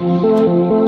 Música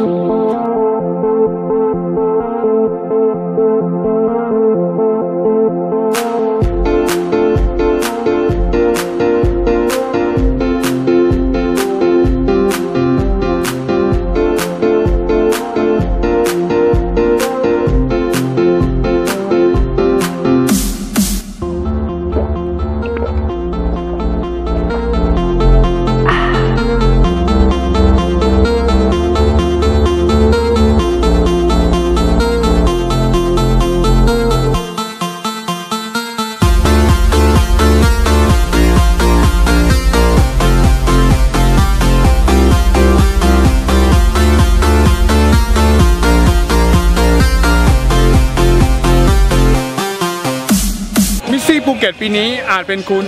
เก็ตปีนี้อาจเป็นคุณ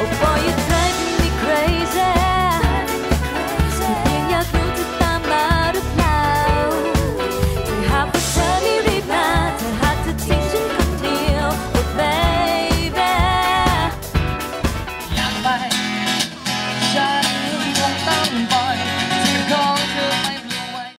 Oh,